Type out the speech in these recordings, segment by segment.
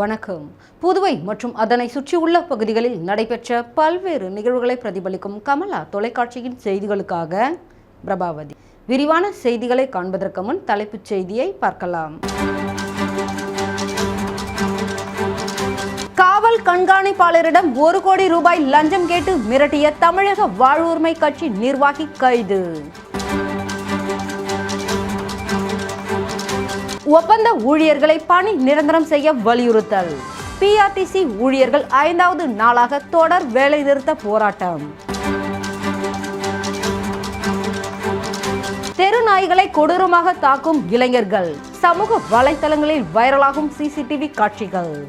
வணக்கம். புதுவை மற்றும் அதனை சுற்றியுள்ள பகுதிகளில் நடைபெற்ற பல்வேறு நிகழ்வுகளை பிரதிபலிக்கும் கமலா தொலைக்காட்சியின் செய்திகளுக்காக பிரபாவதி. விரிவான செய்திகளை காண்பதற்கு முன் தலைப்புச் செய்தியை பார்க்கலாம். காவல் கண்காணிப்பாளரிடம் ஒரு கோடி ரூபாய் லஞ்சம் கேட்டு மிரட்டிய தமிழக வாழ்வுரிமை கட்சி நிர்வாகி கைது. ஒப்பந்த ஊழியர்களை பணி நிரந்தரம் செய்ய வலியுறுத்தல். பிஆர்டிசி ஊழியர்கள் ஐந்தாவது நாளாக தொடர் வேலைநிறுத்த போராட்டம். தெரு நாய்களை கொடூரமாக தாக்கும் இளைஞர்கள். சமூக வலைதளங்களில் வைரலாகும் சிசிடிவி காட்சிகள்.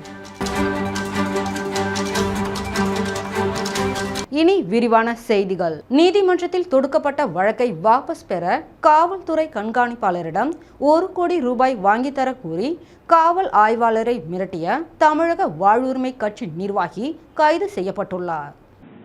இனி விரிவான செய்திகள். நீதிமன்றத்தில் தொடுக்கப்பட்ட வழக்கை வாபஸ் பெற காவல்துறை கண்காணிப்பாளரிடம் ஒரு கோடி ரூபாய் வாங்கித் தர கூறி காவல் ஆய்வாளரை மிரட்டிய தமிழக வாழ்வுரிமை கட்சி நிர்வாகி கைது செய்யப்பட்டுள்ளார்.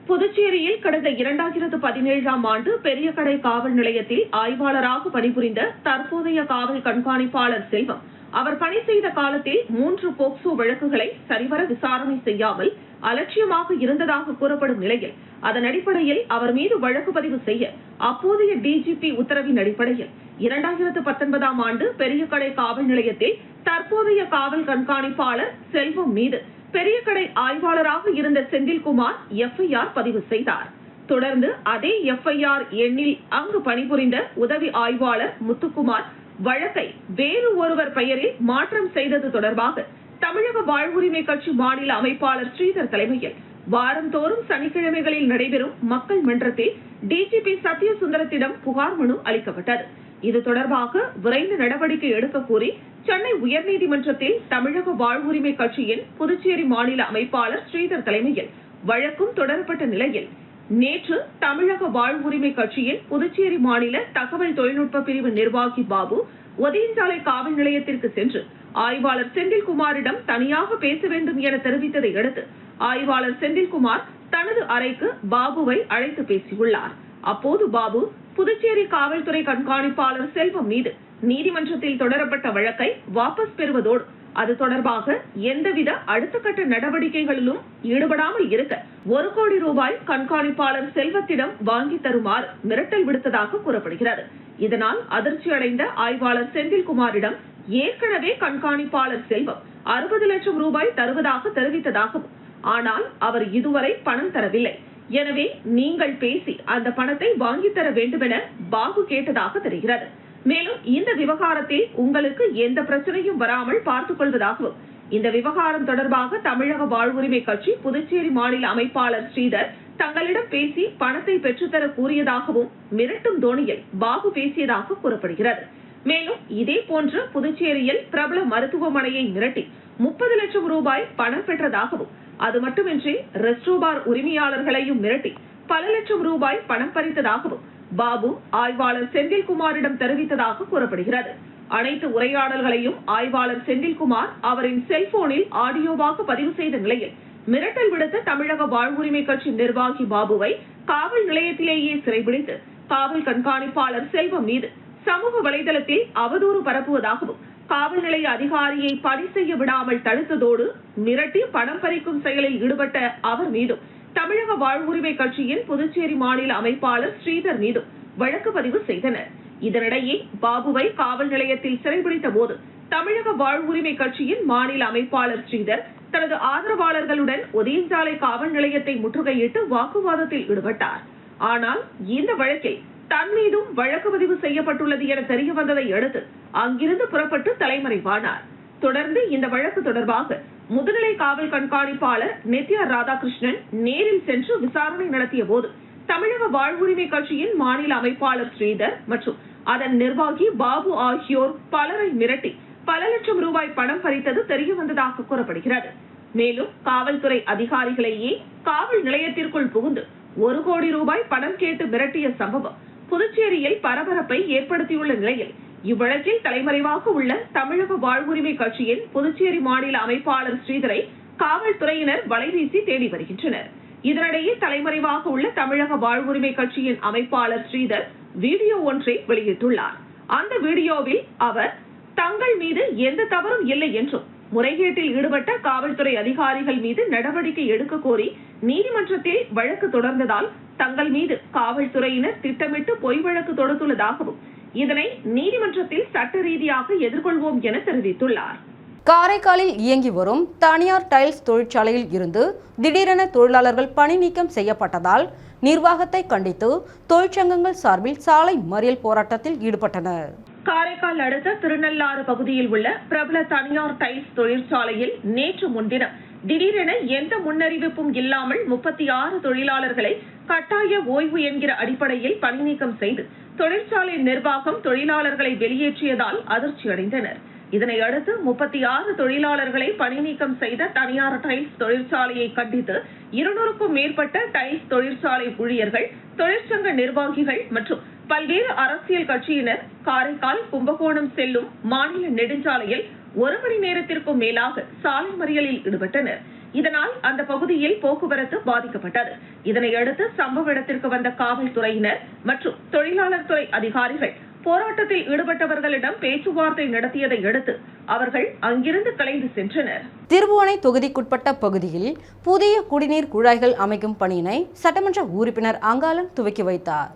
புதுச்சேரியில் கடந்த இரண்டாயிரத்து பதினேழாம் ஆண்டு பெரிய கடை காவல் நிலையத்தில் ஆய்வாளராக பணிபுரிந்த தற்போதைய காவல் கண்காணிப்பாளர் செல்வம் அவர் பணி செய்த காலத்தில் மூன்று போக்சோ வழக்குகளை சரிவர விசாரணை செய்யாமல் அலட்சியமாக இருந்ததாக கூறப்படும் நிலையில் அதன் அடிப்படையில் அவர் மீது வழக்கு பதிவு செய்ய அப்போதைய டிஜிபி உத்தரவின் அடிப்படையில் இரண்டாயிரத்து பத்தொன்பதாம் ஆண்டு பெரிய கடை காவல் நிலையத்தில் தற்போதைய காவல் கண்காணிப்பாளர் செல்வம் மீது பெரிய கடை ஆய்வாளராக இருந்த செந்தில்குமார் எஃப்ஐஆர் பதிவு செய்தார். தொடர்ந்து அதே எஃப்ஐஆர் எண்ணில் அங்கு பணிபுரிந்த உதவி ஆய்வாளர் முத்துக்குமார் வழக்கை வேறு ஒருவர் பெயரில் மாற்றம் செய்தது தொடர்பாக தமிழக வாழ்வுரிமை கட்சி மாநில அமைப்பாளர் ஸ்ரீதர் தலைமையில் வாரந்தோறும் சனிக்கிழமைகளில் நடைபெறும் மக்கள் மன்றத்தில் டிஜிபி சத்யசுந்தரத்திடம் புகார் மனு அளிக்கப்பட்டது. இது தொடர்பாக விரைந்து நடவடிக்கை எடுக்க கோரி சென்னை உயர்நீதிமன்றத்தில் தமிழக வாழ்வுரிமை கட்சியின் புதுச்சேரி மாநில அமைப்பாளர் ஸ்ரீதர் தலைமையில் வழக்கும் தொடரப்பட்ட நிலையில் நேற்று தமிழக வாழ்வுரிமை கட்சியின் புதுச்சேரி மாநில தகவல் தொழில்நுட்ப பிரிவு நிர்வாகி பாபு ஒதியஞ்சாலை காவல் நிலையத்திற்கு சென்று ஆய்வாளர் செந்தில்குமாரிடம் தனியாக பேச வேண்டும் என தெரிவித்ததை அடுத்து ஆய்வாளர் செந்தில்குமார் தனது அறைக்கு பாபுவை அழைத்து பேசியுள்ளார். அப்போது பாபு புதுச்சேரி காவல்துறை கண்காணிப்பாளர் செல்வம் மீது நீதிமன்றத்தில் தொடரப்பட்ட வழக்கை வாபஸ் பெறுவதோடு அது தொடர்பாக எந்தவித அடுத்த கட்ட நடவடிக்கைகளிலும் ஈடுபடாமல் இருக்க ஒரு கோடி ரூபாய் கண்காணிப்பாளர் செல்வத்திடம் வாங்கி தருமாறு மிரட்டல் விடுத்ததாக கூறப்படுகிறது. இதனால் அதிர்ச்சி அடைந்த ஆய்வாளர் செந்தில்குமாரிடம் ஏற்கனவே கண்காணிப்பாளர் செல்வம் அறுபது லட்சம் ரூபாய் தருவதாக தெரிவித்ததாகவும் ஆனால் அவர் இதுவரை பணம் தரவில்லை. எனவே நீங்கள் பேசி அந்த பணத்தை வாங்கித் தர வேண்டுமென பாபு கேட்டதாக தெரிகிறது. மேலும் இந்த விவகாரத்தில் உங்களுக்கு எந்த பிரச்சனையும் வராமல் பார்த்துக் கொள்வதாகவும் இந்த விவகாரம் தொடர்பாக தமிழக வாழ்வுரிமை கட்சி புதுச்சேரி மாநில அமைப்பாளர் ஸ்ரீதர் தங்களிடம் பேசி பணத்தை பெற்றுத்தர கூறியதாகவும் மிரட்டும் தோணியில் பாபு பேசியதாக கூறப்படுகிறது. மேலும் இதே போன்று புதுச்சேரியில் பிரபல மருத்துவமனையை மிரட்டி முப்பது லட்சம் ரூபாய் பணம் பெற்றதாகவும் அது மட்டுமின்றி ரெஸ்டோபார் உரிமையாளர்களையும் மிரட்டி பல லட்சம் ரூபாய் பணம் பறித்ததாகவும் பாபு ஆய்வாளர் செந்தில்குமாரிடம் தெரிவித்ததாக கூறப்படுகிறது. அனைத்து உரையாடல்களையும் ஆய்வாளர் செந்தில்குமார் அவரின் செல்போனில் ஆடியோவாக பதிவு செய்த நிலையில் மிரட்டல் விடுத்த தமிழக வாழ்வுரிமை கட்சி நிர்வாகி பாபுவை காவல் நிலையத்திலேயே சிறைபிடித்து காவல் கண்காணிப்பாளர் செல்வம் மீது சமூக வலைதளத்தில் அவதூறு பரப்புவதாகவும் காவல் நிலைய அதிகாரியை பணி செய்ய விடாமல் தடுத்ததோடு மிரட்டி பணம் பறிக்கும் செயலில் ஈடுபட்ட அவர் மீதும் தமிழக வாழ்வுரிமை கட்சியின் புதுச்சேரி மாநில அமைப்பாளர் ஸ்ரீதர் மீது வழக்கு பதிவு செய்தனர். இதனிடையே பாபுவை காவல் நிலையத்தில் சிறைபிடித்த போது தமிழக வாழ்வுரிமை கட்சியின் மாநில அமைப்பாளர் ஸ்ரீதர் தனது ஆதரவாளர்களுடன் ஒதியஞ்சாலை காவல் நிலையத்தை முற்றுகையிட்டு வாக்குவாதத்தில் ஈடுபட்டார். ஆனால் இந்த வழக்கில் தன் மீதும் வழக்கு பதிவு செய்யப்பட்டுள்ளது என தெரிய வந்ததை அடுத்து அங்கிருந்து புறப்பட்டு தலைமறைவானார். தொடர்ந்து இந்த வழக்கு தொடர்பாக முதுநிலை காவல் கண்காணிப்பாளர் நித்யா ராதாகிருஷ்ணன் நேரில் சென்று விசாரணை நடத்திய போது தமிழக வாழ்வுரிமை கட்சியின் மாநில அமைப்பாளர் ஸ்ரீதர் மற்றும் அதன் நிர்வாகி பாபு ஆகியோர் பலரை மிரட்டி பல லட்சம் ரூபாய் பணம் பறித்தது தெரிய வந்ததாக கூறப்படுகிறது. மேலும் காவல்துறை அதிகாரிகளையே காவல் நிலையத்திற்குள் புகுந்து ஒரு கோடி ரூபாய் பணம் கேட்டு மிரட்டிய சம்பவம் புதுச்சேரியில் பரபரப்பை ஏற்படுத்தியுள்ள நிலையில் இவ்வழக்கில் தலைமறைவாக உள்ள தமிழக வாழ்வுரிமை கட்சியின் புதுச்சேரி மாநில அமைப்பாளர் ஸ்ரீதரை காவல்துறையினர் வலைவீசி தேடி வருகின்றனர். இதனிடையே தலைமறைவாக உள்ள தமிழக வாழ்வுரிமை கட்சியின் அமைப்பாளர் ஸ்ரீதர் வீடியோ ஒன்றை வெளியிட்டுள்ளார். அந்த வீடியோவில் அவர் தங்கள் மீது எந்த தவறும் இல்லை என்றும் முறைகேட்டில் ஈடுபட்ட காவல்துறை அதிகாரிகள் மீது நடவடிக்கை எடுக்க கோரி நீதிமன்றத்தில் வழக்கு தொடர்ந்ததால் தங்கள் மீது காவல்துறையினர் திட்டமிட்டு பொய் வழக்கு தொடுத்துள்ளதாகவும் இதனை நீதிமன்றத்தில் சட்ட ரீதியாக எதிர்கொள்வோம் என தெரிவித்துள்ளார். காரைக்காலில் இயங்கி வரும் தனியார் டைல்ஸ் தொழிற்சாலையில் இருந்து திடீரென தொழிலாளர்கள் பணி நீக்கம் செய்யப்பட்டதால் நிர்வாகத்தை கண்டித்து தொழிற்சங்கங்கள் சார்பில் சாலை மறியல் போராட்டத்தில் ஈடுபட்டனர். காரைக்கால் அடுத்த திருநள்ளாறு பகுதியில் உள்ள பிரபல தனியார் டைல்ஸ் தொழிற்சாலையில் நேற்று முன்தினம் திடீரென எந்த முன்னறிவிப்பும் இல்லாமல் முப்பத்தி ஆறு தொழிலாளர்களை கட்டாய ஓய்வு என்கிற அடிப்படையில் பணி நீக்கம் செய்து தொழிற்சாலை நிர்வாகம் தொழிலாளர்களை வெளியேற்றியதால் அதிர்ச்சி அடைந்தனர். இதனை அடுத்து முப்பத்தி ஆறு தொழிலாளர்களை பணிநீக்கம் செய்த தனியார் டைல்ஸ் தொழிற்சாலையை கண்டித்து இருநூறுக்கும் மேற்பட்ட டைல்ஸ் தொழிற்சாலை ஊழியர்கள் தொழிற்சங்க நிர்வாகிகள் மற்றும் பல்வேறு அரசியல் கட்சியினர் காரைக்கால் கும்பகோணம் செல்லும் மாநில நெடுஞ்சாலையில் ஒரு மணி நேரத்திற்கும் மேலாக சாலை மறியலில் ஈடுபட்டனர். இதனால் அந்த பகுதியில் போக்குவரத்து பாதிக்கப்பட்டது. இதனையடுத்து சம்பவ இடத்திற்கு வந்த காவல்துறையினர் மற்றும் தொழிலாளர் துறை அதிகாரிகள் போராட்டத்தில் ஈடுபட்டவர்களிடம் பேச்சுவார்த்தை நடத்தியதை அடுத்து அவர்கள் அங்கிருந்து கலைந்து சென்றனர். திருபுவனை தொகுதிக்குட்பட்ட பகுதியில் புதிய குடிநீர் குழாய்கள் அமைக்கும் பணியினை சட்டமன்ற உறுப்பினர் அங்காளன் துவக்கி வைத்தார்.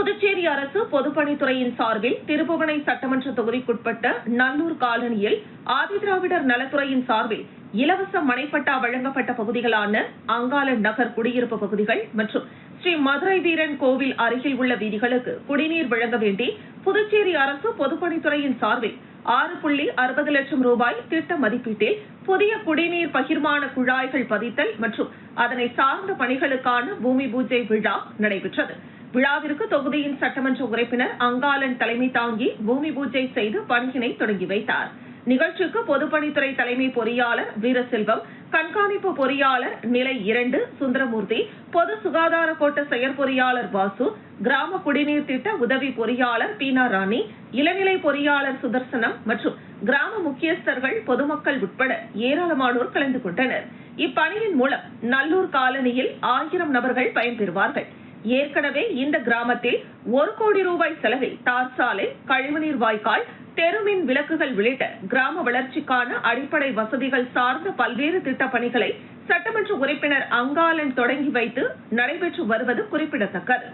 புதுச்சேரி அரசு பொதுப்பணித்துறையின் சார்பில் திருப்புவனை சட்டமன்ற தொகுதிக்குட்பட்ட நல்லூர் காலனியில் ஆதிதிராவிடர் நலத்துறையின் சார்பில் இலவச மனைப்பட்டா வழங்கப்பட்ட பகுதிகளான அங்காளன் நகர் குடியிருப்பு பகுதிகள் மற்றும் ஸ்ரீ மதுரை வீரன் கோவில் அருகில் உள்ள வீதிகளுக்கு குடிநீர் வழங்க வேண்டி புதுச்சேரி அரசு பொதுப்பணித்துறையின் சார்பில் ஆறு புள்ளி அறுபது லட்சம் ரூபாய் திட்ட மதிப்பீட்டில் புதிய குடிநீர் பகிர்மான குழாய்கள் பதித்தல் மற்றும் அதனை சார்ந்த பணிகளுக்கான பூமி பூஜை விழா நடைபெற்றது. விழாவிற்கு தொகுதியின் சட்டமன்ற உறுப்பினர் அங்காளன் தலைமை தாங்கி பூமி பூஜை செய்து பணியினை தொடங்கி வைத்தார். நிகழ்ச்சிக்கு பொதுப்பணித்துறை தலைமை பொறியாளர் வீரசெல்வம் கண்காணிப்பு பொறியாளர் நிலை இரண்டு சுந்தரமூர்த்தி பொது சுகாதார கோட்ட செயற்பொறியாளர் வாசு கிராம குடிநீர் திட்ட உதவி பொறியாளர் பீனா ராணி இளநிலை பொறியாளர் சுதர்சனம் மற்றும் கிராம முக்கியஸ்தர்கள் பொதுமக்கள் உட்பட ஏராளமானோர் கலந்து கொண்டனர். இப்பணியின் மூலம் நல்லூர் காலனியில் ஆயிரம் நபர்கள் பயன்பெறுவார்கள். ஏற்கனவே இந்த கிராமத்தில் ஒரு கோடி ரூபாய் செலவில் தார் சாலை கழிவுநீர் வாய்க்கால் தெருமின் விளக்குகள் உள்ளிட்ட கிராம வளர்ச்சிக்கான அடிப்படை வசதிகள் சார்ந்த பல்வேறு திட்டப் பணிகளை சட்டமன்ற உறுப்பினர் அங்காளன் தொடங்கி வைத்து நடைபெற்று வருவது குறிப்பிடத்தக்கது.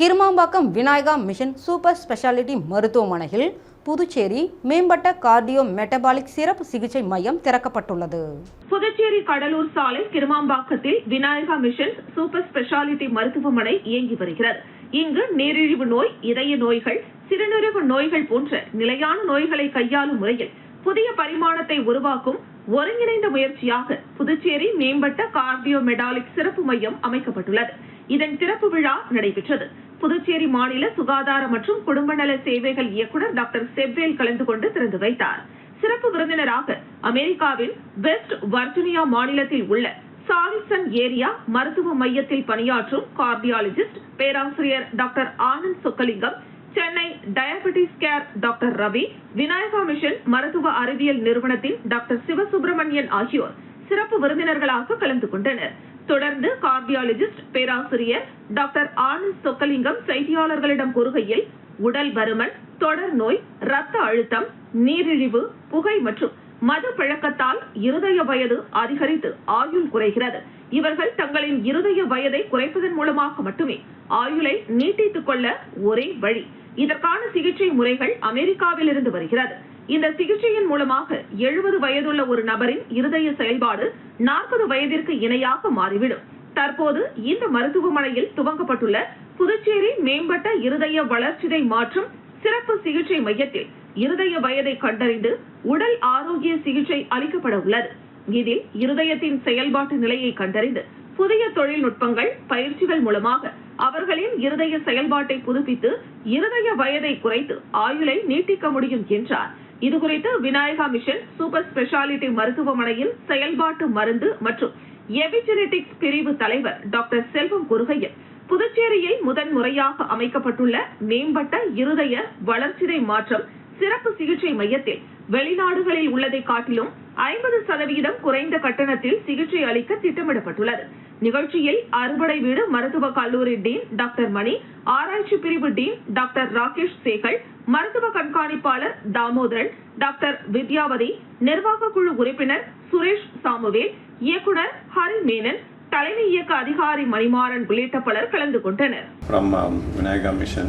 Kirumampakkam Vinayaka mission super speciality மருத்துவமனையில் புதுச்சேரி மேம்பட்ட கார்டியோ மெட்டபாலிக் சிறப்பு சிகிச்சை மையம் திறக்கப்பட்டுள்ளது. புதுச்சேரி கடலூர் சாலை கிருமாம்பாக்கத்தில் விநாயகா மிஷன் சூப்பர் ஸ்பெஷாலிட்டி மருத்துவமனை இயங்கி வருகிறது. இங்கு நீரிழிவு நோய் இதய நோய்கள் சிறுநீரக நோய்கள் போன்ற நிலையான நோய்களை கையாளும் முறையில் புதிய பரிமாணத்தை உருவாக்கும் ஒருங்கிணைந்த முயற்சியாக புதுச்சேரி மேம்பட்ட கார்டியோ மெடாலிக் சிறப்பு மையம் அமைக்கப்பட்டுள்ளது. இதன் திறப்பு விழா நடைபெற்றது. புதுச்சேரி மாநில சுகாதார மற்றும் குடும்ப நல சேவைகள் இயக்குநர் டாக்டர் செவ்வேல் கலந்து கொண்டு திறந்து வைத்தார். சிறப்பு விருந்தினராக அமெரிக்காவின் வெஸ்ட் வர்ஜீனியா மாநிலத்தில் உள்ள சாலிசன் ஏரியா மருத்துவ மையத்தில் பணியாற்றும் கார்டியாலஜிஸ்ட் பேராசிரியர் doctor Anand Chockalingam Chennai diabetes care doctor Ravi Vinayaka mission மருத்துவ அறிவியல் நிறுவனத்தின் டாக்டர் சிவசுப்பிரமணியன் ஆகியோர் சிறப்பு விருந்தினர்களாக கலந்து கொண்டனர். தொடர்ந்து கார்டியாலஜிஸ்ட் பேராசிரியர் டாக்டர் ஆனந்த் சொக்கலிங்கம் செய்தியாளர்களிடம் கூறுகையில் உடல் பருமன் தொடர் நோய் ரத்த அழுத்தம் நீரிழிவு புகை மற்றும் மது பழக்கத்தால் இருதய வயது அதிகரித்து ஆயுள் குறைகிறது. இவர்கள் தங்களின் இருதய வயதை குறைப்பதன் மூலமாக மட்டுமே ஆயுளை நீட்டித்துக் கொள்ள ஒரே வழி. இதற்கான சிகிச்சை முறைகள் அமெரிக்காவில் இருந்து வருகிறது. இந்த சிகிச்சையின் மூலமாக எழுபது வயதுள்ள ஒரு நபரின் இருதய செயல்பாடு நாற்பது வயதிற்கு இணையாக மாறிவிடும். தற்போது இந்த மருத்துவமனையில் துவங்கப்பட்டுள்ள புதுச்சேரி மேம்பட்ட இருதய வளர்ச்சிதை மாற்றும் சிறப்பு சிகிச்சை மையத்தில் இருதய வயதை கண்டறிந்து உடல் ஆரோக்கிய சிகிச்சை அளிக்கப்பட உள்ளது. இதில் இருதயத்தின் செயல்பாட்டு நிலையை கண்டறிந்து புதிய தொழில்நுட்பங்கள் பயிற்சிகள் மூலமாக அவர்களின் இருதய செயல்பாட்டை புதுப்பித்து இருதய வயதை குறைத்து ஆயுளை நீட்டிக்க முடியும் என்றார். இது குறித்து விநாயகா மிஷன் சூப்பர் ஸ்பெஷாலிட்டி மருத்துவமனையின் செயல்பாட்டு மருந்து மற்றும் எபிஜெனடிக்ஸ் பிரிவு தலைவர் டாக்டர் செல்வம் கூறுகையில் புதுச்சேரியில் முதன் முறையாக அமைக்கப்பட்டுள்ள மேம்பட்ட இருதய வளர்ச்சிதை மாற்றம் சிறப்பு சிகிச்சை மையத்தில் வெளிநாடுகளில் உள்ளதை காட்டிலும் ஐம்பது சதவீதம் குறைந்த கட்டணத்தில் சிகிச்சை அளிக்க திட்டமிடப்பட்டுள்ளது. நிகழ்ச்சியில் அறுபடை வீடு மருத்துவக் கல்லூரி டீன் டாக்டர் மணி ஆராய்ச்சி பிரிவு டீன் டாக்டர் ராகேஷ் சேகல் மருத்துவ கண்காணிப்பாளர் தாமோதரன் டாக்டர் வித்யாவதி நிர்வாக குழு உறுப்பினர் சுரேஷ் சாமுவேல் இயக்குனர் ஹரி மேனன் தலைமை இயக்க அதிகாரி மணிமாறன் உள்ளிட்ட பலர் கலந்து கொண்டனர் from um, Vinayaga Mission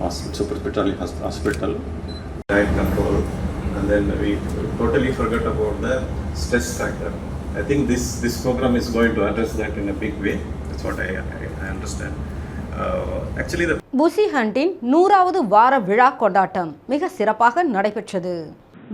Hos- Super Specialty Hos- Hospital. Diet control, and then we totally forgot about the stress factor. I think this this program is going to address that in a big way. That's what I, I, I understand. Uh, actually, the புசி ஹண்டின் நூறாவது வார விழா கொண்டாட்டம் மிக சிறப்பாக நடைபெற்றது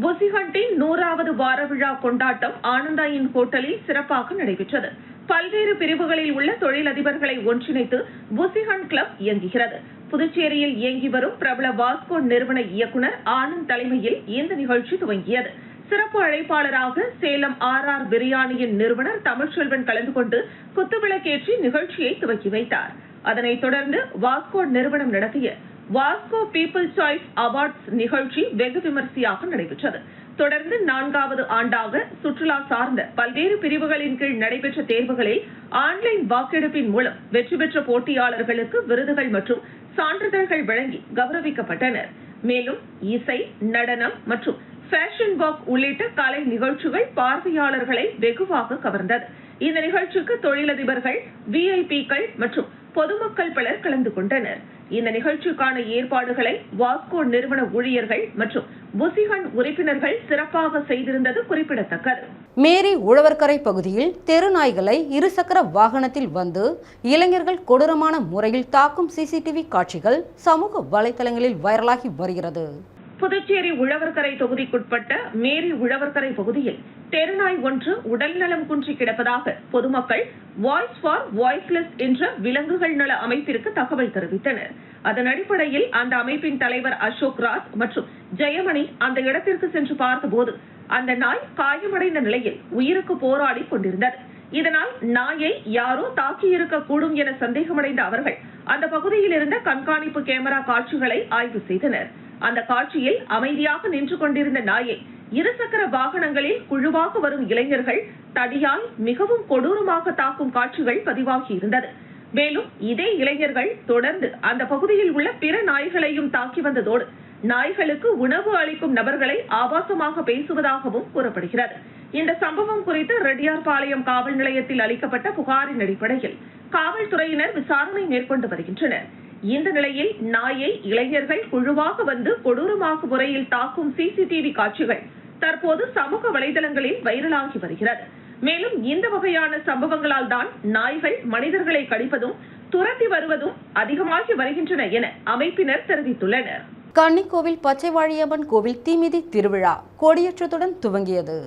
புசிஹண்டின் நூறாவது வார விழா கொண்டாட்டம் ஆனந்தாயின் ஹோட்டலில் சிறப்பாக நடைபெற்றது பல்வேறு பிரிவுகளில் உள்ள தொழிலதிபர்களை ஒன்றிணைத்து புசிஹண்ட் கிளப் இயங்குகிறது புதுச்சேரியில் இயங்கி வரும் பிரபல வாஸ்கோ நிறுவன இயக்குனர் ஆனந்த் தலைமையில் இந்த நிகழ்ச்சி துவங்கியது சிறப்பு அழைப்பாளராக சேலம் ஆர் ஆர் பிரியாணியின் நிறுவனர் தமிழ்ச்செல்வன் கலந்து கொண்டு குத்துவிளக்கேற்றி நிகழ்ச்சியை துவக்கி வைத்தார். அதனைத் தொடர்ந்து வாஸ்கோ நிறுவனம் நடத்திய வாஸ்கோ பீப்புள் சாய்ஸ் அவார்ட்ஸ் நிகழ்ச்சி வெகு விமரிசையாக நடைபெற்றது. தொடர்ந்து நான்காவது ஆண்டாக சுற்றுலா சார்ந்த பல்வேறு பிரிவுகளின் கீழ் நடைபெற்ற தேர்வுகளில் ஆன்லைன் வாக்கெடுப்பின் மூலம் வெற்றி பெற்ற போட்டியாளர்களுக்கு விருதுகள் மற்றும் சான்றிதழ்கள் வழங்கி கௌரவிக்கப்பட்டனர். மேலும் இசை நடனம் மற்றும் ஃபேஷன் வாக் உள்ளிட்ட கலை நிகழ்ச்சிகள் பார்வையாளர்களை வெகுவாக கவர்ந்தது. இந்த நிகழ்ச்சிக்கு தொழிலதிபர்கள் விஐபிக்கள் மற்றும் பொதுமக்கள் பலர் கலந்து கொண்டனர். இந்த நிகழ்ச்சிக்கான ஏற்பாடுகளை வாஸ்கோ நிறுவன ஊழியர்கள் மற்றும் புசிகன் உறுப்பினர்கள் சிறப்பாக செய்திருந்தது குறிப்பிடத்தக்கது. மேரி உழவர்கரை பகுதியில் தெருநாய்களை இருசக்கர வாகனத்தில் வந்து இளைஞர்கள் கொடூரமான முறையில் தாக்கும் சிசிடிவி காட்சிகள் சமூக வலைதளங்களில் வைரலாகி வருகிறது. புதுச்சேரி உழவர்கரை தொகுதிக்குட்பட்ட மேரி உழவர்கரை பகுதியில் தெருநாய் ஒன்று உடல்நலம் குன்றி கிடப்பதாக பொதுமக்கள் வாய்ஸ் ஃபார் வாய்ஸ்லெஸ் என்ற விலங்குகள் நல அமைப்பிற்கு தகவல் தெரிவித்தனர். அதன் அடிப்படையில் அந்த அமைப்பின் தலைவர் அசோக் ராஜ் மற்றும் ஜெயமணி அந்த இடத்திற்கு சென்று பார்த்தபோது அந்த நாய் காயமடைந்த நிலையில் உயிருக்கு போராடி கொண்டிருந்தது. இதனால் நாயை யாரோ தாக்கியிருக்க கூடும் என சந்தேகமடைந்த அவர்கள் அந்த பகுதியில் இருந்த கண்காணிப்பு கேமரா காட்சிகளை ஆய்வு செய்தனர். அந்த காட்சியில் அமைதியாக நின்று கொண்டிருந்த நாயை இருசக்கர வாகனங்களில் குழுவாக வரும் இளைஞர்கள் தடியால் மிகவும் கொடூரமாக தாக்கும் காட்சிகள் பதிவாகி இருந்தது. மேலும் இதே இளைஞர்கள் தொடர்ந்து அந்த பகுதியில் உள்ள பிற நாய்களையும் தாக்கி வந்ததோடு நாய்களுக்கு உணவு அளிக்கும் நபர்களை ஆபாசமாக பேசுவதாகவும் கூறப்படுகிறது. இந்த சம்பவம் குறித்து ரெட்டியார்பாளையம் காவல் நிலையத்தில் அளிக்கப்பட்ட புகாரின் அடிப்படையில் காவல்துறையினர் விசாரணை மேற்கொண்டு வருகின்றனர். இந்த நிலையில் நாயை இளைஞர்கள் குழுவாக வந்து கொடூரமாக முறையில் தாக்கும் சிசிடிவி காட்சிகள் தற்போது சமூக வலைதளங்களில் வைரலாகி வருகிறது. மேலும் இந்த வகையான சம்பவங்களால் தான் நாய்கள் மனிதர்களை கடிப்பதும் துரத்தி வருவதும் அதிகமாகி வருகின்றன என அமைப்பினர் தெரிவித்துள்ளனர். கன்னிக்கோவில் பச்சைவாழியம்மன் கோவில் தீமிதி திருவிழா கொடியேற்றத்துடன் துவங்கியது.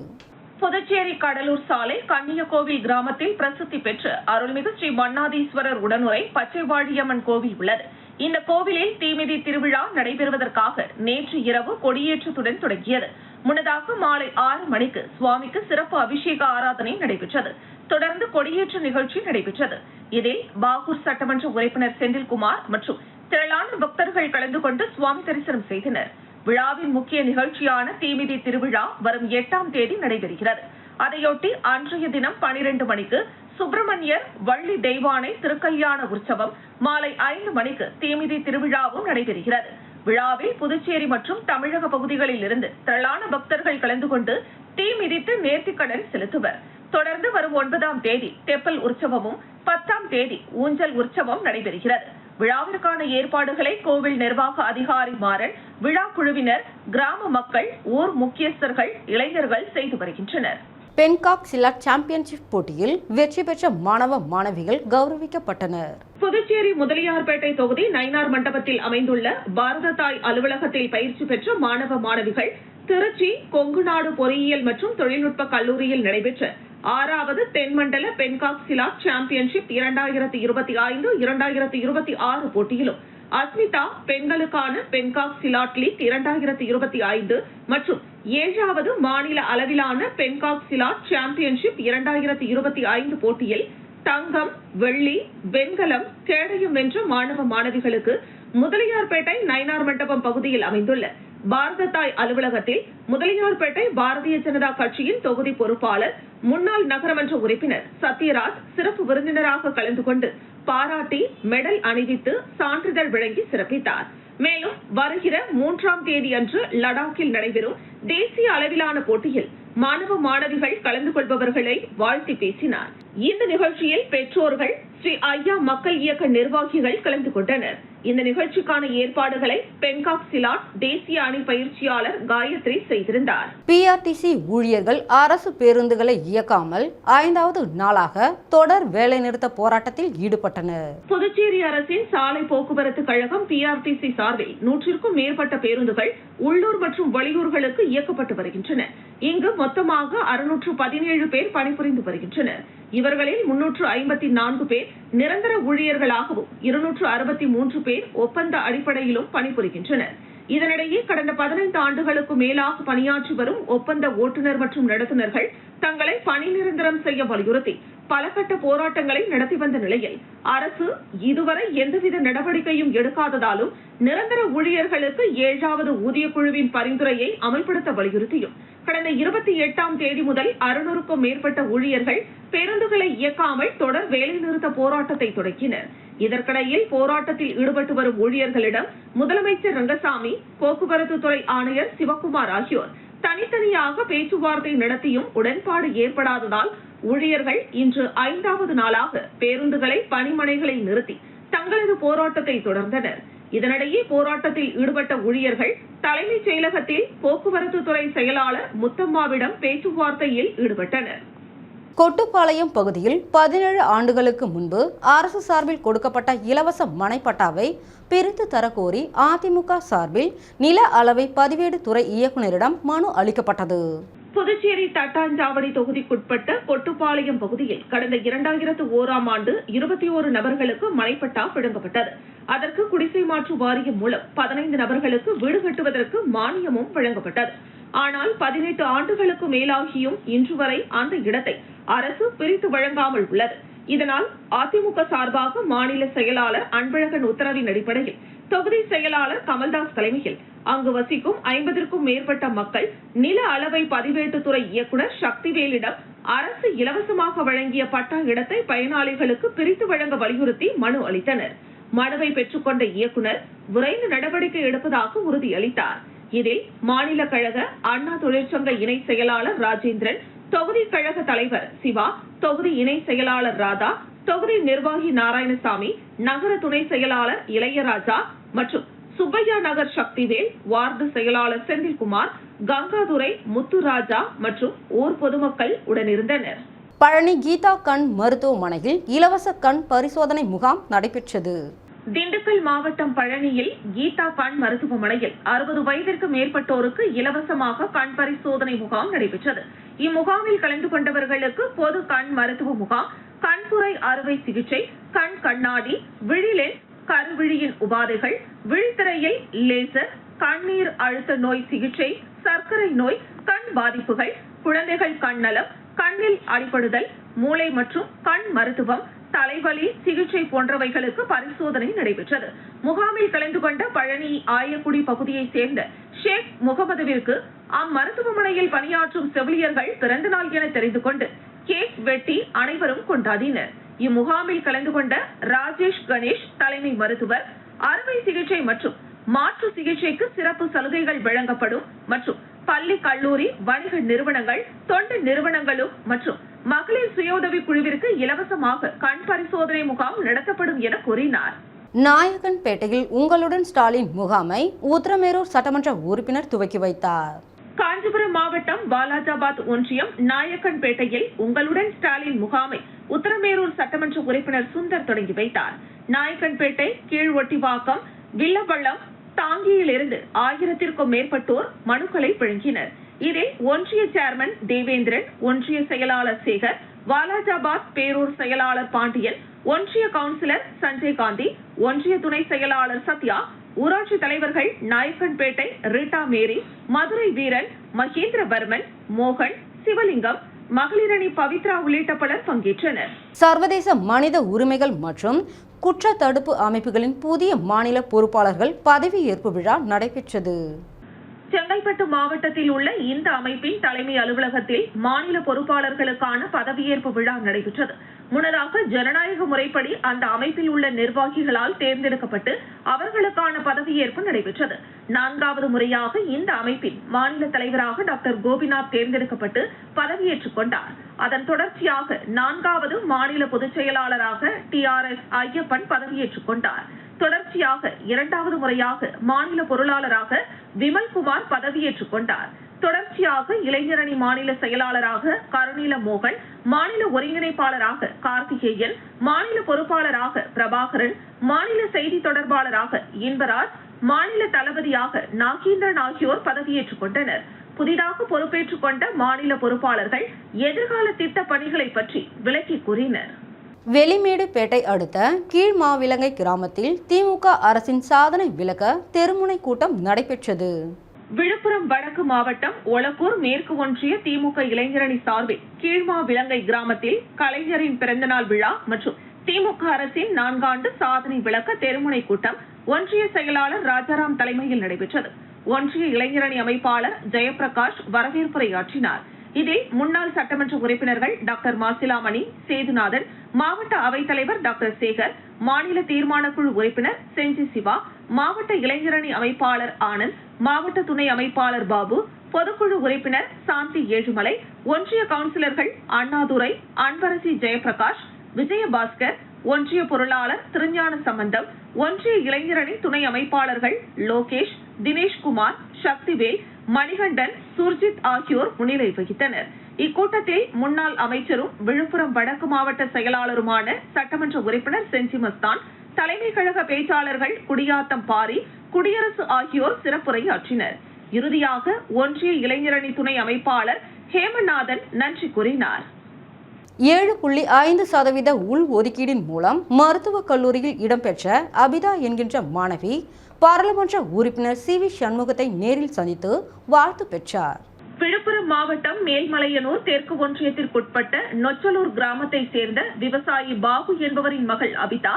புதுச்சேரி கடலூர் சாலை கன்னியகோவில் கிராமத்தில் பிரசித்தி பெற்று அருள்மிகு ஸ்ரீ மன்னாதீஸ்வரர் உடனுரை பச்சைவாழியம்மன் கோவில் உள்ளது. இந்த கோவிலில் தீமிதி திருவிழா நடைபெறுவதற்காக நேற்று இரவு கொடியேற்றத்துடன் தொடங்கியது. முன்னதாக மாலை ஆறு மணிக்கு சுவாமிக்கு சிறப்பு அபிஷேக ஆராதனை நடைபெற்றது. தொடர்ந்து கொடியேற்ற நிகழ்ச்சி நடைபெற்றது. இதில் பாகூர் சட்டமன்ற உறுப்பினர் செந்தில்குமார் மற்றும் திரளான பக்தர்கள் கலந்து கொண்டு சுவாமி தரிசனம் செய்தனர். விழாவின் முக்கிய நிகழ்ச்சியான தீமிதி திருவிழா வரும் எட்டாம் தேதி நடைபெறுகிறது. அதையொட்டி அன்றைய தினம் பனிரெண்டு மணிக்கு சுப்பிரமணியர் வள்ளி தெய்வானை திருக்கல்யாண உற்சவம் மாலை ஐந்து மணிக்கு தீமிதி திருவிழாவும் நடைபெறுகிறது. விழாவில் புதுச்சேரி மற்றும் தமிழக பகுதிகளில் இருந்து திரளான பக்தர்கள் கலந்து கொண்டு தீ மிதித்து நேர்த்திக்கடன் செலுத்துவர். தொடர்ந்து வரும் ஒன்பதாம் தேதி தெப்பல் உற்சவமும் பத்தாம் தேதி ஊஞ்சல் உற்சவம் நடைபெறுகிறது. விழாவிற்கான ஏற்பாடுகளை கோவில் நிர்வாக அதிகாரி மாறன் விழா குழுவினர் கிராம மக்கள் ஊர் முக்கியஸ்தர்கள் இளைஞர்கள் செய்து வருகின்றனர். பென்காக் சிலாட் சாம்பியன்ஷிப் போட்டியில் வெற்றி பெற்ற மாணவ மாணவிகள் கௌரவிக்கப்பட்டனர். புதுச்சேரி முதலியார்பேட்டை தொகுதி நயினார் மண்டபத்தில் அமைந்துள்ள பாரத தாய் அலுவலகத்தில் பயிற்சி பெற்ற மாணவ மாணவிகள் திருச்சி கொங்குநாடு பொறியியல் மற்றும் தொழில்நுட்ப கல்லூரியில் நடைபெற்ற ஆறாவது தென்மண்டல பென்காக் சிலாட் சாம்பியன்ஷிப் இரண்டாயிரத்தி இருபத்தி ஐந்து இரண்டாயிரத்தி இருபத்தி ஆறு போட்டியிலும். அஸ்மிதா பெண்களுக்கான பென்காக் சிலாட் லீக் இரண்டாயிரத்தி இருபத்தி ஐந்து மற்றும் ஏழாவது மாநில அளவிலான பென்காக் சிலாட் சாம்பியன்ஷிப் இரண்டாயிரத்தி இருபத்தி ஐந்து போட்டியில் தங்கம் வெள்ளி வெண்கலம் கேடயம் வென்ற மாணவ மாணவிகளுக்கு முதலியார்பேட்டை நயினார் மண்டபம் பகுதியில் அமைந்துள்ள. பாரத தாய் அலுவலகத்தில் முதலியார்பேட்டை பாரதிய ஜனதா கட்சியின் தொகுதி பொறுப்பாளர் முன்னாள் நகரமன்ற உறுப்பினர் சத்யராஜ் சிறப்பு விருந்தினராக கலந்து கொண்டு பாராட்டி மெடல் அணிவித்து சான்றிதழ் வழங்கி சிறப்பித்தார். மேலும் வருகிற மூன்றாம் தேதி அன்று லடாக்கில் நடைபெறும் தேசிய அளவிலான போட்டியில் மாணவ மாணவிகள் கலந்து கொள்பவர்களை வாழ்த்தி பேசினார். இந்த நிகழ்ச்சியில் பெற்றோர்கள் ஸ்ரீ ஐயா மக்கள் இயக்க நிர்வாகிகள் கலந்து கொண்டனர். இந்த நிகழ்ச்சிக்கான ஏற்பாடுகளை பெங்காக் சிலாட் தேசிய அணி பயிற்சியாளர் காயத்ரி செய்திருந்தார். பிஆர்டிசி ஊழியர்கள் அரசு பேருந்துகளை இயக்காமல் ஐந்தாவது நாளாக தொடர் வேலைநிறுத்த போராட்டத்தில் ஈடுபட்டனர். புதுச்சேரி அரசின் சாலை போக்குவரத்து கழகம் பிஆர்டிசி சார்பில் நூற்றிற்கும் மேற்பட்ட பேருந்துகள் உள்ளூர் மற்றும் வெளியூர்களுக்கு இயக்கப்பட்டு வருகின்றன. இங்கு மொத்தமாக அறுநூற்று பதினேழு பேர் பணிபுரிந்து வருகின்றனர். இவர்களில் முன்னூற்று ஐம்பத்தி நான்கு பேர் நிரந்தர ஊழியர்களாகவும் இருநூற்று அறுபத்தி மூன்று பேர் ஒப்பந்த அடிப்படையிலும் பணிபுரிகின்றனர். இதனிடையே கடந்த பதினைந்து ஆண்டுகளுக்கு மேலாக பணியாற்றி வரும் ஒப்பந்த ஓட்டுநர் மற்றும் நடத்துனர்கள் தங்களை பணி நிரந்தரம் செய்ய வலியுறுத்தி பல கட்ட போராட்டங்களை நடத்தி வந்த நிலையில் அரசு இதுவரை எந்தவித நடவடிக்கையும் எடுக்காததாலும் நிரந்தர ஊழியர்களுக்கு ஏழாவது ஊதிய குழுவின் பரிந்துரையை அமல்படுத்த வலியுறுத்தியும் கடந்த இருபத்தி எட்டாம் தேதி முதல் அறுநூறுக்கும் மேற்பட்ட ஊழியர்கள் பேருந்துகளை இயக்காமல் தொடர் வேலைநிறுத்த போராட்டத்தை தொடங்கினர் இதற்கிடையில் போராட்டத்தில் ஈடுபட்டு வரும் ஊழியர்களிடம் முதலமைச்சர் ரங்கசாமி போக்குவரத்து துறை ஆணையர் சிவக்குமார் ஆகியோர் தனித்தனியாக பேச்சுவார்த்தை நடத்தியும் உடன்பாடு ஏற்படாததால் ஊழியர்கள் இன்று ஐந்தாவது நாளாக பேருந்துகளை பணிமனைகளை நிறுத்தி தங்களது போராட்டத்தை தொடர்ந்தனர். இதனிடையே போராட்டத்தில் ஈடுபட்ட ஊழியர்கள் தலைமைச் செயலகத்தில் போக்குவரத்து துறை செயலாளர் முத்தம்மாவிடம் பேச்சுவார்த்தையில் ஈடுபட்டனர். கொட்டுப்பாளையம் பகுதியில் பதினேழு ஆண்டுகளுக்கு முன்பு அரசு சார்பில் கொடுக்கப்பட்ட இலவச மனைப்பட்டாவை பிரித்து தரக்கோரி அதிமுக சார்பில் நில அளவை பதிவேடு துறை இயக்குநரிடம் மனு அளிக்கப்பட்டது. புதுச்சேரி தட்டாஞ்சாவடி தொகுதிக்குட்பட்ட கொட்டுப்பாளையம் பகுதியில் கடந்த இரண்டாயிரத்து ஓராம் ஆண்டு இருபத்தி ஓரு நபர்களுக்கு மனைப்பட்டா வழங்கப்பட்டது அதற்கு குடிசை மாற்று வாரியம் மூலம் பதினைந்து நபர்களுக்கு வீடு கட்டுவதற்கு மானியமும் வழங்கப்பட்டது. ஆனால் பதினெட்டு ஆண்டுகளுக்கு மேலாகியும் இன்று வரை அந்த இடத்தை அரசு பிரித்து வழங்காமல் உள்ளது. இதனால் அதிமுக சார்பாக மாநில செயலாளர் அன்பழகன் உத்தரவின் அடிப்படையில் தொகுதி செயலாளர் கமல்தாஸ் தலைமையில் அங்கு வசிக்கும் ஐம்பதற்கும் மேற்பட்ட மக்கள் நில அளவை பதிவேட்டுத்துறை இயக்குநர் சக்திவேலிடம் அரசு இலவசமாக வழங்கிய பட்டா இடத்தை பயனாளிகளுக்கு பிரித்து வழங்க வலியுறுத்தி மனு அளித்தனர். மனுவை பெற்றுக்கொண்ட இயக்குநர் விரைந்து நடவடிக்கை எடுப்பதாக உறுதியளித்தார். இதில் மாநில கழக அண்ணா தொழிற்சங்க இணை செயலாளர் ராஜேந்திரன் தொகுதி கழக தலைவர் சிவா தொகுதி இணை செயலாளர் ராதா தொகுதி நிர்வாகி நாராயணசாமி நகர துணை செயலாளர் இளையராஜா மற்றும் சுப்பையா நகர் சக்திவேல் வார்டு செயலாளர் செந்தில்குமார் கங்காதுரை முத்துராஜா மற்றும் ஊர் பொதுமக்கள் உடனிருந்தனர் பழனி கீதா கண் மருத்துவமனையில் இலவச கண் பரிசோதனை முகாம் நடைபெற்றது. திண்டுக்கல் மாவட்டம் பழனியில் கீதா கண் மருத்துவமனையில் அறுபது வயதிற்கு மேற்பட்டோருக்கு இலவசமாக கண் பரிசோதனை முகாம் நடைபெற்றது. இம்முகாமில் கலந்து கொண்டவர்களுக்கு பொது கண் மருத்துவ முகாம் கண்புரை அறுவை சிகிச்சை கண் கண்ணாடி விழிலென்ஸ் கருவிழியின் உபாதைகள் விழித்திரையில் லேசர் கண்ணீர் அழுத்த நோய் சிகிச்சை சர்க்கரை நோய் கண் பாதிப்புகள் குழந்தைகள் கண்ணலம் கண்ணில் அடிபடுதல் மூளை மற்றும் கண் மருத்துவம் தலைவலி சிகிச்சை போன்றவைகளுக்கு பரிசோதனை நடைபெற்றது. முகாமில் கலந்து கொண்ட பழனி ஆயக்குடி பகுதியைச் சேர்ந்த ஷேக் முகமதுவிற்கு அம்மருத்துவமனையில் பணியாற்றும் செவிலியர்கள் பிறந்த நாள் என தெரிந்து கொண்டு கேக் வெட்டி அனைவரும் கொண்டாடினர். இம்முகாமில் கலந்து கொண்ட ராஜேஷ் கணேஷ் தலைமை மருத்துவர். அறுவை சிகிச்சை மற்றும் மாற்று சிகிச்சைக்கு சிறப்பு சலுகைகள் வழங்கப்படும் மற்றும் பள்ளி கல்லூரி வணிக நிறுவனங்கள் தொண்டு நிறுவனங்களும் மற்றும் மகளிர் சுய குழுவிற்கு இலவசமாக கண் பரிசோதனை முகாம் நடத்தப்படும் என கூறினார். நாயகன்பேட்டையில் உங்களுடன் ஸ்டாலின் முகாமை உத்தரமேரூர் சட்டமன்ற உறுப்பினர் துவக்கி வைத்தார். காஞ்சிபுரம் மாவட்டம் பாலாஜாபாத் ஒன்றியம் நாயக்கன்பேட்டையில் உங்களுடன் ஸ்டாலின் முகாமை உத்தரமேரூர் சட்டமன்ற உறுப்பினர் சுந்தர் தொடங்கி வைத்தார். நாயக்கன்பேட்டை கீழ் ஒட்டிவாக்கம் வில்லவள்ளம் தாங்கியிலிருந்து ஆயிரத்திற்கும் மேற்பட்டோர் மனுக்களை வழங்கினர் இதில் ஒன்றிய சேர்மன் தேவேந்திரன் ஒன்றிய செயலாளர் சேகர் வாலாஜாபாத் பேரூர் செயலாளர் பாண்டியன் ஒன்றிய கவுன்சிலர் சஞ்சய் காந்தி ஒன்றிய துணை செயலாளர் சத்யா ஊராட்சி தலைவர்கள் நாயக்கன்பேட்டை ரீட்டா மேரி மதுரை வீரன் மகேந்திரவர்மன் மோகன் சிவலிங்கம் மகளிரணி பவித்ரா உள்ளிட்ட பலர் பங்கேற்றனர். சர்வதேச மனித உரிமைகள் மற்றும் குற்ற தடுப்பு அமைப்புகளின் புதிய மாநில பொறுப்பாளர்கள் பதவியேற்பு விழா நடைபெற்றது. செங்கல்பட்டு மாவட்டத்தில் உள்ள இந்த அமைப்பின் தலைமை அலுவலகத்தில் மாநில பொறுப்பாளர்களுக்கான பதவியேற்பு விழா நடைபெற்றது. முன்னதாக ஜனநாயக முறைப்படி அந்த அமைப்பில் உள்ள நிர்வாகிகளால் தேர்ந்தெடுக்கப்பட்டு அவர்களுக்கான பதவியேற்பு நடைபெற்றது. நான்காவது முறையாக இந்த அமைப்பின் மாநில தலைவராக டாக்டர் கோபிநாத் தேர்ந்தெடுக்கப்பட்டு பதவியேற்றுக் கொண்டார். அதன் தொடர்ச்சியாக நான்காவது மாநில பொதுச் செயலாளராக டி ஆர் எஸ் ஐயப்பன் பதவியேற்றுக் கொண்டார். தொடர்ச்சியாக இரண்டாவது முறையாக மாநில பொருளாளராக விமல்குமார் பதவியேற்றுக் கொண்டார். தொடர்ச்சியாக இளைஞரணி மாநில செயலாளராக கருணீல மோகன் மாநில ஒருங்கிணைப்பாளராக கார்த்திகேயன் மாநில பொறுப்பாளராக பிரபாகரன் மாநில செய்தி தொடர்பாளராக இன்பராஜ் மாநில தளபதியாக நாகேந்திரன் ஆகியோர் பதவியேற்றுக் கொண்டனர். புதிதாக பொறுப்பேற்றுக் கொண்ட மாநில பொறுப்பாளர்கள் எதிர்கால திட்ட பணிகளை பற்றி விளக்கி கூறினர். வெளிமேடுப்பேட்டை அடுத்த கீழ்மாவிலங்கை கிராமத்தில் திமுக அரசின் சாதனை விளக்க தெருமுனை கூட்டம் நடைபெற்றது. விழுப்புரம் வடக்கு மாவட்டம் ஒலக்கூர் மேற்கு ஒன்றிய திமுக இளைஞரணி சார்பில் கீழ்மா விலங்கை கிராமத்தில் கலைஞரின் பிறந்தநாள் விழா மற்றும் திமுக அரசின் நான்காண்டு சாதனை விளக்க தெருமுனை கூட்டம் ஒன்றிய செயலாளர் ராஜாராம் தலைமையில் நடைபெற்றது. ஒன்றிய இளைஞரணி அமைப்பாளர் ஜெயபிரகாஷ் வரவேற்புரையாற்றினார் இதில் முன்னாள் சட்டமன்ற உறுப்பினர்கள் டாக்டர் மாசிலாமணி சேதுநாதன் மாவட்ட அவைத்தலைவர் டாக்டர் சேகர் மாநில தீர்மானக்குழு உறுப்பினர் செஞ்சி சிவா மாவட்ட இளைஞரணி அமைப்பாளர் ஆனந்த் மாவட்ட துணை அமைப்பாளர் பாபு பொதுக்குழு உறுப்பினர் சாந்தி ஏழுமலை ஒன்றிய கவுன்சிலர்கள் அண்ணாதுரை அன்பரசி ஜெயபிரகாஷ் விஜயபாஸ்கர் ஒன்றிய பொருளாளர் திருஞான சம்பந்தம் ஒன்றிய இளைஞரணி துணை அமைப்பாளர்கள் லோகேஷ் தினேஷ்குமார் சக்திவேல் மணிகண்டன் சுர்ஜித் ஆகியோர் முன்னிலை வகித்தனர். இக்கூட்டத்தில் முன்னாள் அமைச்சரும் விழுப்புரம் வடக்கு மாவட்ட செயலாளருமான சட்டமன்ற உறுப்பினர் செஞ்சி மஸ்தான் தலைமை கழக பேச்சாளர்கள் குடியாத்தம் பாரி குடியரசு ஆகியோர் சிறப்புரையாற்றினர். இறுதியாக ஒன்றிய இளைஞரணி துணை அமைப்பாளர் ஹேமநாதன் நன்றி கூறினார். ஏழு புள்ளி ஐந்து சதவீத உள் ஒதுக்கீடின் மூலம் மருத்துவக் கல்லூரியில் இடம்பெற்ற அபிதா என்கின்ற மாணவி பாராளுமன்ற உறுப்பினர் சி வி சண்முகத்தை நேரில் சந்தித்து வாழ்த்து பெற்றார். விழுப்புரம் மாவட்டம் மேல்மலையனூர் தெற்கு ஒன்றியத்திற்குட்பட்ட நொச்சலூர் கிராமத்தை சேர்ந்த விவசாயி பாபு என்பவரின் மகள் அபிதா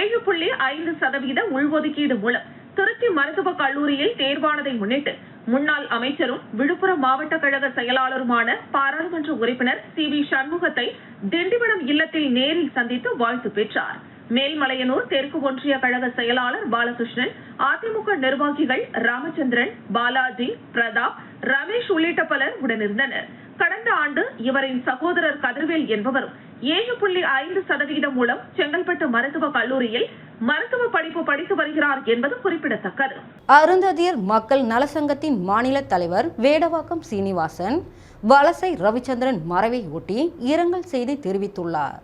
ஏழு புள்ளி ஐந்து சதவீத உள்ஒதுக்கீடு மூலம் திருச்சி மருத்துவக் கல்லூரியில் தேர்வானதை முன்னிட்டு முன்னாள் அமைச்சரும் விழுப்புரம் மாவட்ட கழக செயலாளருமான பாராளுமன்ற உறுப்பினர் சி வி சண்முகத்தை திண்டிவனம் இல்லத்தில் நேரில் சந்தித்து வாழ்த்து பெற்றார். மேல்மலையனூர் தெற்கு ஒன்றிய கழக செயலாளர் பாலகிருஷ்ணன் அதிமுக நிர்வாகிகள் ராமச்சந்திரன் பாலாஜி பிரதாப் ரமேஷ் உள்ளிட்ட பலர் உடனிருந்தனர். கடந்த ஆண்டு இவரின் சகோதரர் கதிர்வேல் என்பவரும் ஏழு புள்ளி ஐந்து சதவீதம் மூலம் செங்கல்பட்டு மருத்துவக் கல்லூரியில் மருத்துவ படிப்பு படித்து வருகிறார் என்பது குறிப்பிடத்தக்கது. அருந்ததியர் மக்கள் நலசங்கத்தின் மாநில தலைவர் வேடவாக்கம் சீனிவாசன் வலசை ரவிச்சந்திரன் மறைவை ஒட்டி இரங்கல் செய்தி தெரிவித்துள்ளார்.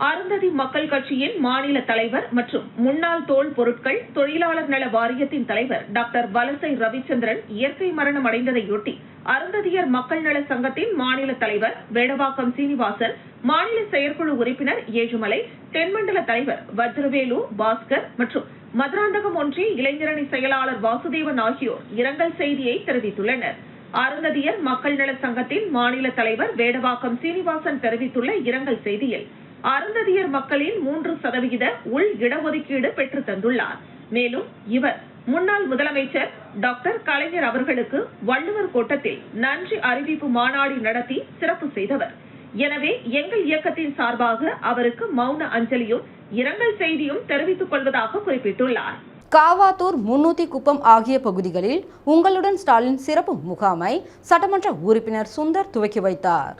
அருந்ததி மக்கள் கட்சியின் மாநில தலைவர் மற்றும் முன்னாள் தோல் பொருட்கள் தொழிலாளர் நல வாரியத்தின் தலைவர் டாக்டர் வலசை ரவிச்சந்திரன் இயற்கை மரணம் அடைந்ததையொட்டி அருந்ததியர் மக்கள் நல சங்கத்தின் மாநில தலைவர் வேடவாக்கம் சீனிவாசன் மாநில செயற்குழு உறுப்பினர் ஏழுமலை தென்மண்டல தலைவர் வஜ்ரவேலு பாஸ்கர் மற்றும் மதுராந்தகம் ஒன்றிய இளைஞரணி செயலாளர் வாசுதேவன் ஆகியோர் இரங்கல் செய்தியை தெரிவித்துள்ளனர். அருந்ததியர் மக்கள் நல சங்கத்தின் மாநில தலைவர் வேடவாக்கம் சீனிவாசன் தெரிவித்துள்ள இரங்கல் செய்தியில் அருந்ததியர் மக்களின் மூன்று சதவிகித உள் இடஒதுக்கீடு பெற்று தந்துள்ளார். மேலும் இவர் முன்னாள் முதலமைச்சர் டாக்டர் கலைஞர் அவர்களுக்கு வள்ளுவர் கோட்டத்தில் நன்றி அறிவிப்பு மாநாடு நடத்தி சிறப்பு செய்தவர். எனவே எங்கள் இயக்கத்தின் சார்பாக அவருக்கு மௌன அஞ்சலியும் இரங்கல் செய்தியும் தெரிவித்துக் கொள்வதாக குறிப்பிட்டுள்ளார். காவாத்தூர் முன்னூத்தி குப்பம் ஆகிய பகுதிகளில் உங்களுடன் ஸ்டாலின் சிறப்பு முகாமை சட்டமன்ற உறுப்பினர் சுந்தர் துவக்கி வைத்தார்.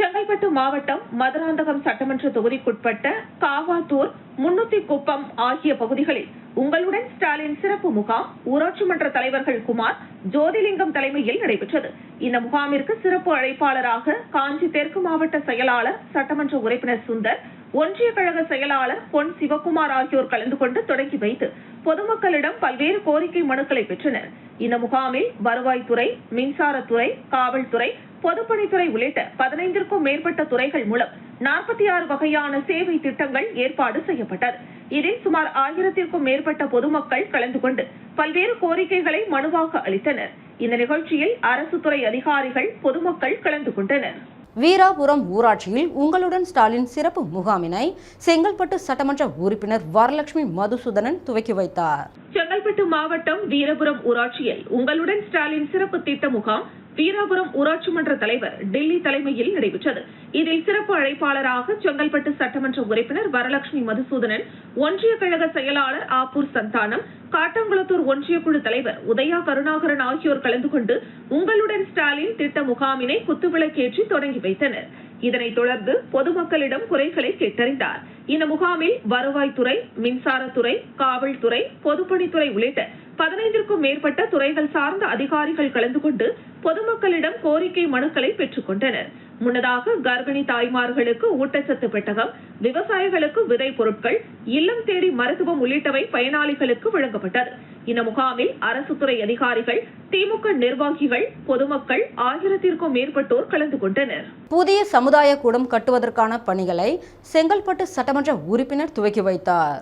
செங்கல்பட்டு மாவட்டம் மதுராந்தகம் சட்டமன்ற தொகுதிக்குட்பட்ட காவாத்தூர் முன்னூத்தி குப்பம் ஆகிய பகுதிகளில் உங்களுடன் ஸ்டாலின் சிறப்பு முகாம் ஊராட்சி மன்ற தலைவர்கள் குமார் ஜோதிலிங்கம் தலைமையில் நடைபெற்றது. இந்த முகாமிற்கு சிறப்பு அழைப்பாளராக காஞ்சி தெற்கு மாவட்ட செயலாளர் சட்டமன்ற உறுப்பினர் சுந்தர் ஒன்றிய கழக செயலாளர் பொன் சிவகுமார் ஆகியோர் கலந்து கொண்டு தொடங்கி வைத்து பொதுமக்களிடம் பல்வேறு கோரிக்கை மனுக்களை பெற்றனர். இந்த முகாமில் வருவாய்த்துறை மின்சாரத்துறை காவல்துறை பொதுப்பணித்துறை உள்ளிட்ட பதினைந்திற்கும் மேற்பட்ட துறைகள் மூலம் நாற்பத்தி ஆறு வகையான சேவை திட்டங்கள் ஏற்பாடு செய்யப்பட்டது. இதில் சுமார் ஆயிரத்திற்கும் மேற்பட்ட பொதுமக்கள் கலந்து கொண்டு பல்வேறு கோரிக்கைகளை மனுவாக அளித்தனர். இந்த நிகழ்ச்சியில் அரசு துறை அதிகாரிகள் பொதுமக்கள் கலந்து கொண்டனர். வீராபுரம் ஊராட்சியில் உங்களுடன் ஸ்டாலின் சிறப்பு முகாமினை செங்கல்பட்டு சட்டமன்ற உறுப்பினர் வரலட்சுமி மதுசூதனன் துவக்கி வைத்தார். செங்கல்பட்டு மாவட்டம் வீரபுரம் ஊராட்சியில் உங்களுடன் ஸ்டாலின் சிறப்பு திட்ட முகாம் வீராபுரம் ஊராட்சி மன்ற தலைவர் டெல்லி தலைமையில் நடைபெற்றது. இதில் சிறப்பு அழைப்பாளராக செங்கல்பட்டு சட்டமன்ற உறுப்பினர் வரலட்சுமி மதுசூதனன் ஒன்றிய கழக செயலாளர் ஆப்பூர் சந்தானம் காட்டாங்குளத்தூர் ஒன்றிய குழு தலைவர் உதயா கருணாகரன் ஆகியோர் கலந்து கொண்டு உங்களுடன் ஸ்டாலின் திட்ட முகாமினை குத்துவிளக்கேற்றி தொடங்கி வைத்தனர். இதனைத் தொடர்ந்து பொதுமக்களிடம் குறைகளை கேட்டறிந்தார். இந்த முகாமில் வருவாய்த்துறை மின்சாரத்துறை காவல்துறை பொதுப்பணித்துறை உள்ளிட்ட பதினைந்திற்கும் மேற்பட்ட துறைகள் சார்ந்த அதிகாரிகள் கலந்து கொண்டு பொதுமக்களிடம் கோரிக்கை மனுக்களை பெற்றுக் கொண்டனர் முன்னதாக கர்ப்பிணி தாய்மார்களுக்கு ஊட்டச்சத்து பெட்டகம் விவசாயிகளுக்கு விதை பொருட்கள் இல்லம் தேடி மருத்துவம் உள்ளிட்டவை பயனாளிகளுக்கு வழங்கப்பட்டது. இந்த முகாமில் அரசு துறை அதிகாரிகள் திமுக நிர்வாகிகள் பொதுமக்கள் ஆயிரத்திற்கும் மேற்பட்டோர் கலந்து கொண்டனர். புதிய சமுதாய கூடம் கட்டுவதற்கான பணிகளை செங்கல்பட்டு சட்டமன்ற உறுப்பினர் துவக்கி வைத்தார்.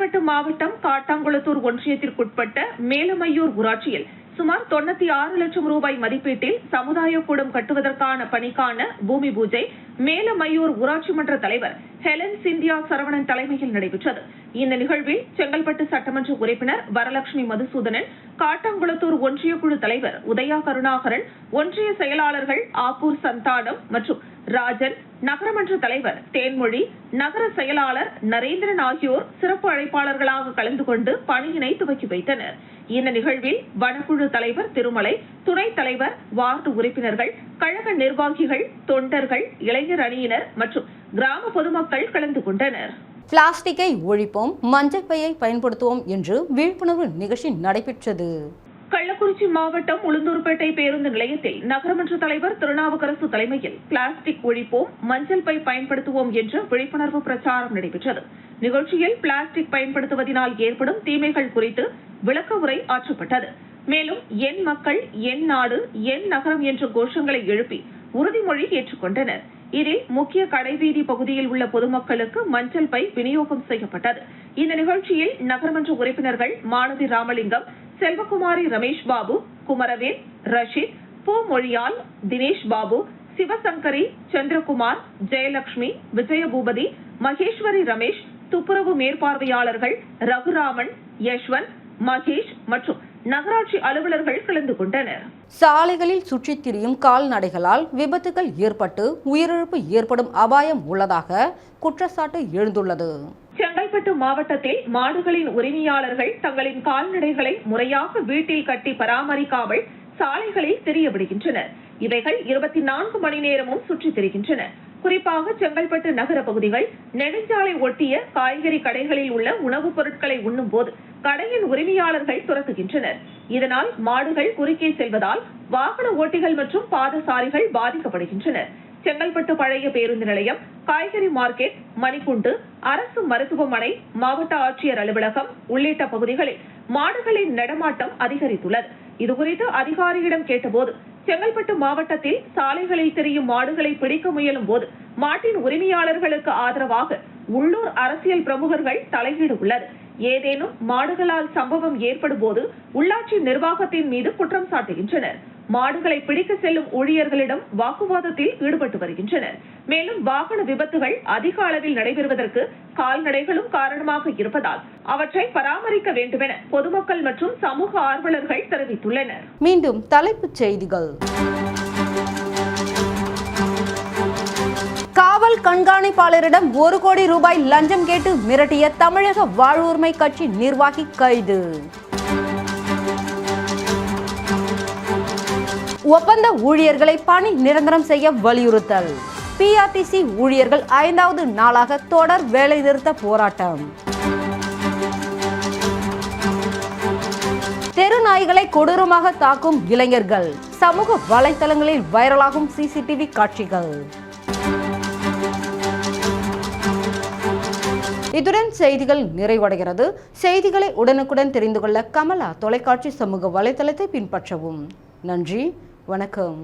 செங்கல்பட்டு மாவட்டம் காட்டாங்குளத்தூர் ஒன்றியத்திற்குட்பட்ட மேலமையூர் ஊராட்சியில் சுமார் தொண்ணூத்தி ஆறு லட்சம் ரூபாய் மதிப்பீட்டில் சமுதாய கூடம் கட்டுவதற்கான பணிக்கான பூமி பூஜை மேலமையூர் ஊராட்சி மன்ற தலைவர் ஹெலன் சிந்தியா சரவணன் தலைமையில் நடைபெற்றது. இந்த நிகழ்வில் செங்கல்பட்டு சட்டமன்ற உறுப்பினர் வரலட்சுமி மதுசூதனன் காட்டாங்குளத்தூர் ஒன்றிய குழு தலைவர் உதயா கருணாகரன் ஒன்றிய செயலாளர்கள் ஆப்பூர் சந்தானம் மற்றும் ராஜன் நகரமன்ற தலைவர் தேன்மொழி நகர செயலாளர் நரேந்திரன் ஆகியோர் சிறப்பு அழைப்பாளர்களாக கலந்து கொண்டு பணியினை துவக்கி வைத்தனர். இந்த நிகழ்வில் வனக்குழு தலைவர் திருமலை துணைத் தலைவர் வார்டு உறுப்பினர்கள் கழக நிர்வாகிகள் தொண்டர்கள் இளைஞர் அணியினர் மற்றும் கிராம பொதுமக்கள் கலந்து கொண்டனர். பிளாஸ்டிக்கை ஒழிப்போம் மஞ்சள் பையை பயன்படுத்துவோம் என்று விழிப்புணர்வு நிகழ்ச்சி நடைபெற்றது. கள்ளக்குறிச்சி மாவட்டம் உளுந்தூர்பேட்டை பேருந்து நிலையத்தில் நகரமன்ற தலைவர் திருநாவுக்கரசு தலைமையில் பிளாஸ்டிக் ஒழிப்போம் மஞ்சள் பை பயன்படுத்துவோம் என்ற விழிப்புணர்வு பிரச்சாரம் நடைபெற்றது. நிகழ்ச்சியில் பிளாஸ்டிக் பயன்படுத்துவதனால் ஏற்படும் தீமைகள் குறித்து விளக்க உரை ஆற்றப்பட்டது. மேலும் என் மக்கள் என் நாடு என் நகரம் என்ற கோஷங்களை எழுப்பி உறுதிமொழி ஏற்றுக்கொண்டனர். இதில் முக்கிய கடைவீதி பகுதியில் உள்ள பொதுமக்களுக்கு மஞ்சள் பை விநியோகம் செய்யப்பட்டது. இந்த நிகழ்ச்சியில் நகரமன்ற உறுப்பினர்கள் மாணவி ராமலிங்கம் செல்வகுமாரி ரமேஷ் பாபு குமரவேல் ரஷீத் பூ மொழியால் தினேஷ் பாபு சிவசங்கரி சந்திரகுமார் ஜெயலட்சுமி விஜயபூபதி மகேஸ்வரி ரமேஷ் துப்புரவு மேற்பார்வையாளர்கள் ரகுராமன் யஷ்வந்த் மகேஷ் மற்றும் நகராட்சி அலுவலர்கள் கலந்து கொண்டனர். சாலைகளில் சுற்றித் திரியும் கால்நடைகளால் விபத்துகள் ஏற்பட்டு உயிரிழப்பு ஏற்படும் அபாயம் உள்ளதாக குற்றச்சாட்டு எழுந்துள்ளது. செங்கல்பட்டு மாவட்டத்தில் மாடுகளின் உரிமையாளர்கள் தங்களின் கால்நடைகளை முறையாக வீட்டில் கட்டி பராமரிக்காமல் சாலைகளில் திரிய விடுகின்றனர் இவைகள் இருபத்தி நான்கு மணி நேரமும் சுற்றித் திரிகின்றன. குறிப்பாக செங்கல்பட்டு நகர பகுதிகள் நெடுஞ்சாலை ஒட்டிய காய்கறி கடைகளில் உள்ள உணவுப் பொருட்களை உண்ணும் போது கடையின் உரிமையாளர்கள் துரத்துகின்றனர். இதனால் மாடுகள் குறுக்கே செல்வதால் வாகன ஓட்டிகள் மற்றும் பாதசாரிகள் பாதிக்கப்படுகின்றனர். செங்கல்பட்டு பழைய பேருந்து நிலையம் காய்கறி மார்க்கெட் மணிக்குண்டு அரசு மருத்துவமனை மாவட்ட ஆட்சியர் அலுவலகம் உள்ளிட்ட பகுதிகளில் மாடுகளின் நடமாட்டம் அதிகரித்துள்ளது. இதுகுறித்து அதிகாரியிடம் கேட்டபோது செங்கல்பட்டு மாவட்டத்தில் சாலைகளில் திரியும் மாடுகளை பிடிக்க முயலும் போது மாட்டின் உரிமையாளர்களுக்கு ஆதரவாக உள்ளூர் அரசியல் பிரமுகர்கள் தலையீடு உள்ளது ஏதேனும் மாடுகளால் சம்பவம் ஏற்படும் போது உள்ளாட்சி நிர்வாகத்தின் மீது குற்றம் சாட்டுகின்றனர். மாடுகளை பிடிக்க செல்லும் ஊழியர்களிடம் வாக்குவாதத்தில் ஈடுபட்டு வருகின்றனர். மேலும் வாகன விபத்துகள் அதிக அளவில் நடைபெறுவதற்கு கால்நடைகளும் காரணமாக இருப்பதால் அவற்றை பராமரிக்க வேண்டுமென பொதுமக்கள் மற்றும் சமூக ஆர்வலர்கள் தெரிவித்துள்ளனர். மீண்டும் தலைப்புச் செய்திகள். காவல் கண்காணிப்பாளரிடம் ஒரு கோடி ரூபாய் லஞ்சம் கேட்டு மிரட்டிய தமிழக வாழ்வுரிமை கட்சி நிர்வாகி கைது. ஒப்பந்த ஊழியர்களை பணி நிரந்தரம் செய்ய வலியுறுத்தல். பிஆர்டிசி ஊழியர்கள் ஐந்தாவது நாளாக தொடர் வேலைநிறுத்த போராட்டம். தெரு நாய்களை கொடூரமாக தாக்கும் இளைஞர்கள். சமூக வலைதளங்களில் வைரலாகும் சிசிடிவி காட்சிகள். இத்துடன் செய்திகள் நிறைவடைகிறது. செய்திகளை உடனுக்குடன் தெரிந்து கொள்ள கமலா தொலைக்காட்சி சமூக வலைதளத்தை பின்பற்றவும். நன்றி வணக்கம்.